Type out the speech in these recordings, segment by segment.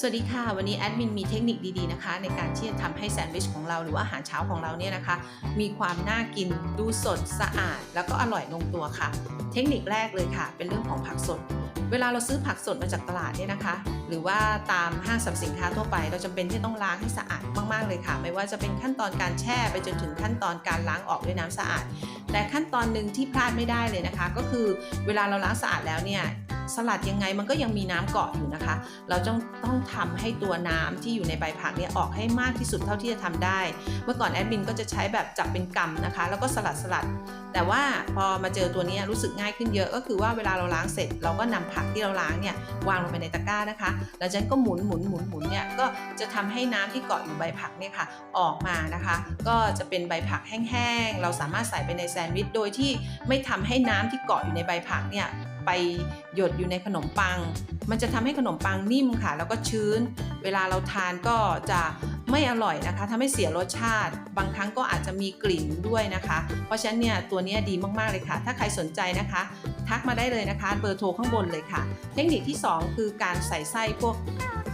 สวัสดีค่ะ วันนี้แอดมินมีเทคนิคดีๆนะคะ ในการที่จะทำให้แซนด์วิชของเราหรือว่าอาหารเช้าของเราเนี่ยนะคะ มีความน่ากินดูสดสะอาด แล้วก็อร่อยลงตัวค่ะ เทคนิคแรกเลยค่ะ เป็นเรื่องของผักสด เวลาเราซื้อผักสดมาจากตลาดเนี่ยนะคะ หรือว่าตามห้างสรรพสินค้าทั่วไป เราจำเป็นที่ต้องล้างให้สะอาดมากๆเลยค่ะ ไม่ว่าจะเป็นขั้นตอนการแช่ไปจนถึงขั้นตอนการล้างออกด้วยน้ำสะอาด แต่ขั้นตอนหนึ่งที่พลาดไม่ได้เลยนะคะ ก็คือเวลาเราล้างสะอาดแล้วเนี่ย สลัดยังไงมันก็ยังมีน้ำเกาะอยู่นะคะ เราต้องต้องทำให้ตัวน้ำที่อยู่ในใบผักเนี่ยออกให้มากที่สุดเท่าที่จะทำได้ เมื่อก่อนแอดมินก็จะใช้แบบจับเป็นกำนะคะ แล้วก็สลัดสลัด แต่ว่าพอมาเจอตัวนี้รู้สึกง่ายขึ้นเยอะก็คือว่าเวลาเราล้างเสร็จ เราก็นำผักที่เราล้างเนี่ยวางลงไปในตะกร้านะคะ แล้วฉันก็หมุนหมุนหมุนหมุนเนี่ยก็จะทำให้น้ำที่เกาะอยู่ใบผักเนี่ยค่ะออกมานะคะ ก็จะเป็นใบผักแห้งๆเราสามารถใส่ไปในแซนด์วิชโดยที่ไม่ทำให้น้ำที่เกาะอยู่ในใบผักเนี่ยไปหยดอยู่ในขนมปัง มันจะทำให้ขนมปังนิ่มค่ะ แล้วก็ชื้น เวลาเราทานก็จะ ไม่อร่อยนะคะทำให้เสียรสชาติ บางครั้งก็อาจจะมีกลิ่นด้วยนะคะ เพราะฉะนั้นเนี่ยตัวนี้ดีมากๆเลยค่ะ ถ้าใครสนใจนะคะ ทักมาได้เลยนะคะ เบอร์โทรข้างบนเลยค่ะ เทคนิคที่ 2 คือการใส่ไส้พวก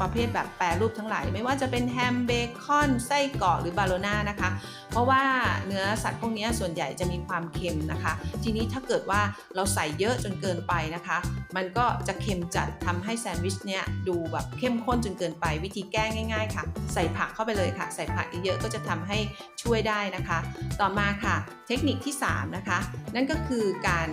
ประเภทแบบแปรรูปทั้งหลาย ไม่ว่าจะเป็นแฮมเบคอน ไส้กรอกหรือบาโลน่านะคะ เพราะว่าเนื้อสัตว์พวกนี้ส่วนใหญ่จะมีความเค็มนะคะ ทีนี้ถ้าเกิดว่าเราใส่เยอะจนเกินไปนะคะ มันก็จะเค็มจัดทำให้แซนด์วิชเนี่ยดูแบบเข้มข้นจนเกินไปวิธีแก้ง่ายๆ ค่ะ ใส่ผักเข้าไปเลยค่ะ ใส่ผักเยอะๆก็จะทำให้ช่วยได้นะคะ ต่อมาค่ะ เทคนิคที่ 3 นะคะ นั่นก็คือการ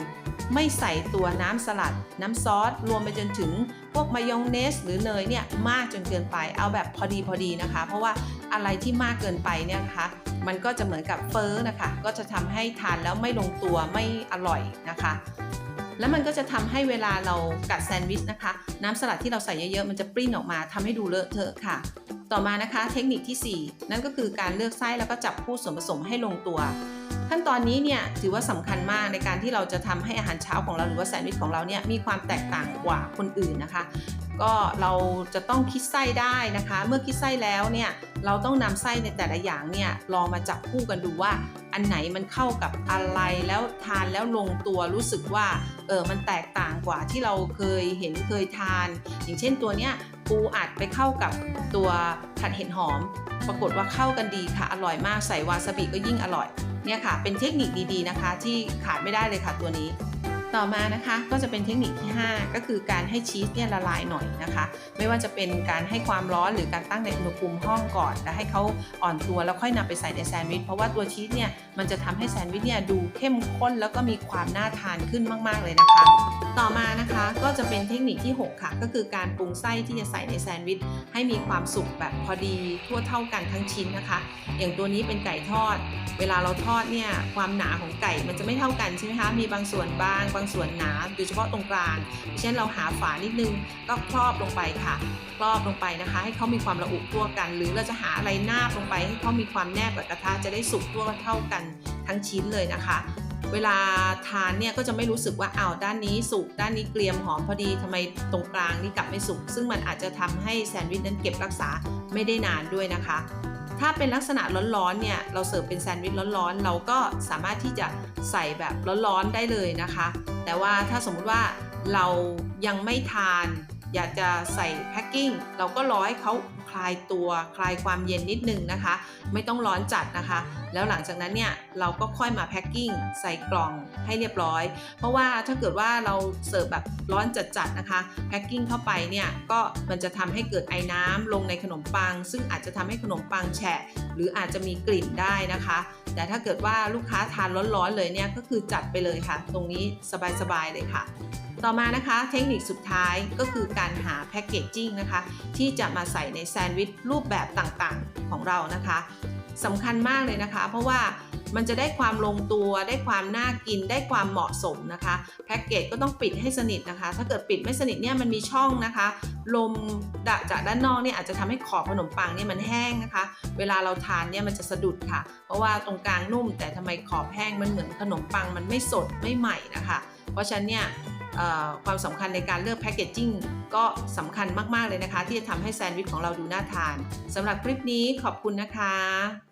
ไม่ใส่ตัวน้ำสลัด น้ำซอส รวมไปจนถึงพวกมายองเนส หรือเนยเนี่ยมากจนเกินไป เอาแบบพอดีพอดีนะคะ เพราะว่าอะไรที่มากเกินไปเนี่ยนะคะ มันก็จะเหมือนกับเฟอ้อนะคะ ก็จะทำให้ทานแล้วไม่ลงตัวไม่อร่อยนะคะแล้วมันก็จะทำให้เวลาเรากัดแซนด์วิชนะคะ น้ำสลัดที่เราใส่เยอะๆมันจะปริ้นออกมาทำให้ดูเลอะเทอะค่ะ ต่อมานะคะเทคนิคที่ 4 นั่นก็คือการเลือกไส้แล้วก็จับคู่ส่วนผสมให้ลงตัว ขั้นตอนนี้เนี่ยถือว่าสำคัญมากในการที่เราจะทำให้อาหารเช้าของเราหรือว่าแซนด์วิชของเราเนี่ยมีความแตกต่างกว่าคนอื่นนะคะก็เราจะต้องคิดไส้ได้นะคะ เมื่อคิดไส้แล้วเนี่ยเราต้องนำไส้ในแต่ละอย่างเนี่ยลองมาจับคู่กันดูว่าอันไหนมันเข้ากับอะไรแล้วทานแล้วลงตัวรู้สึกว่าเออมันแตกต่างกว่าที่เราเคยเห็นเคยทาน อย่างเช่นตัวเนี้ยปูอัดไปเข้ากับตัวผัดเห็ดหอม ปรากฏว่าเข้ากันดีค่ะอร่อยมากใส่วาซาบิก็ยิ่งอร่อยเนี่ยค่ะเป็นเทคนิคดีๆนะคะ ที่ขาดไม่ได้เลยค่ะตัวนี้ ต่อมานะคะก็จะเป็นเทคนิคที่ 5 ก็คือการให้ชีสเนี่ยละลายหน่อยนะคะ ไม่ว่าจะเป็นการให้ความร้อนหรือการตั้งในอุณหภูมิห้องก่อน แล้วให้เขาอ่อนตัวแล้วค่อยนำไปใส่ในแซนด์วิช เพราะว่าตัวชีสเนี่ยมันจะทำให้แซนด์วิชเนี่ยดูเข้มข้นแล้วก็มีความน่าทานขึ้นมาก ๆ เลยนะคะ ต่อมานะคะก็จะเป็นเทคนิคที่ 6 ค่ะ ก็คือการปรุงไส้ที่จะใส่ในแซนด์วิช ให้มีความสุกแบบพอดีทั่วเท่ากันทั้งชิ้นนะคะ อย่างตัวนี้เป็นไก่ทอด เวลาเราทอดเนี่ยความหนาของไก่มันจะไม่เท่ากันใช่ไหมคะมีบางส่วนบางบางส่วนหนาโดยเฉพาะตรงกลางเช่นเราหาฝานิดนึงก็ครอบลงไปค่ะ ครอบลงไปนะคะ ให้เขามีความระอุทั่วกัน หรือเราจะหาอะไรนาบลงไป ให้เขามีความแนบกับกระทะจะได้สุกทั่วเท่ากันทั้งชิ้นเลยนะคะเวลาทานเนี่ยก็จะไม่รู้สึกว่าอ้าวด้านนี้สุกด้านนี้เกรียมหอมพอดีทำไมตรงกลางนี่กลับไม่สุกซึ่งมันอาจจะทำให้แซนด์วิชนั้นเก็บรักษาไม่ได้นานด้วยนะคะ ถ้าเป็นลักษณะร้อนๆเนี่ยเราเสิร์ฟเป็นแซนด์วิชร้อนๆ เราก็สามารถที่จะใส่แบบร้อนๆได้เลยนะคะ แต่ว่าถ้าสมมุติว่าเรายังไม่ทาน อยากจะใส่แพ็คกิ้งเราก็รอให้เขาคลายตัวคลายความเย็นนิดนึงนะคะ ไม่ต้องร้อนจัดนะคะ แล้วหลังจากนั้นเนี่ยเราก็ค่อยมาแพ็คกิ้งใส่กล่องให้เรียบร้อย เพราะว่าถ้าเกิดว่าเราเสิร์ฟแบบร้อนจัดๆนะคะแพ็คกิ้งเข้าไปเนี่ยก็มันจะทำให้เกิดไอ้น้ำลงในขนมปัง ซึ่งอาจจะทำให้ขนมปังแฉะหรืออาจจะมีกลิ่นได้นะคะ แต่ถ้าเกิดว่าลูกค้าทานร้อนๆเลยเนี่ยก็คือจัดไปเลยค่ะ ตรงนี้สบายๆเลยค่ะ ต่อมานะคะเทคนิคสุดท้ายก็คือการหาแพคเกจจิ้งนะคะ ที่จะมาใส่ในแซนด์วิชรูปแบบต่างๆของเรานะคะสำคัญมากเลยนะคะ เพราะว่ามันจะได้ความลงตัวได้ความน่ากินได้ความเหมาะสมนะคะแพ็กเกจก็ต้องปิดให้สนิทนะคะ ถ้าเกิดปิดไม่สนิทเนี่ยมันมีช่องนะคะ ลมจากด้านนอกเนี่ยอาจจะทำให้ขอบขนมปังเนี่ยมันแห้งนะคะ เวลาเราทานเนี่ยมันจะสะดุดค่ะ เพราะว่าตรงกลางนุ่มแต่ทำไมขอบแห้งมันเหมือนขนมปังมันไม่สดไม่ใหม่นะคะ เพราะฉะนั้นเนี่ย ความสำคัญในการเลือกแพคเกจจิ้งก็สำคัญมาก ๆ เลยนะคะ ที่จะทำให้แซนด์วิชของเราดูน่าทานสำหรับคลิปนี้ขอบคุณนะคะ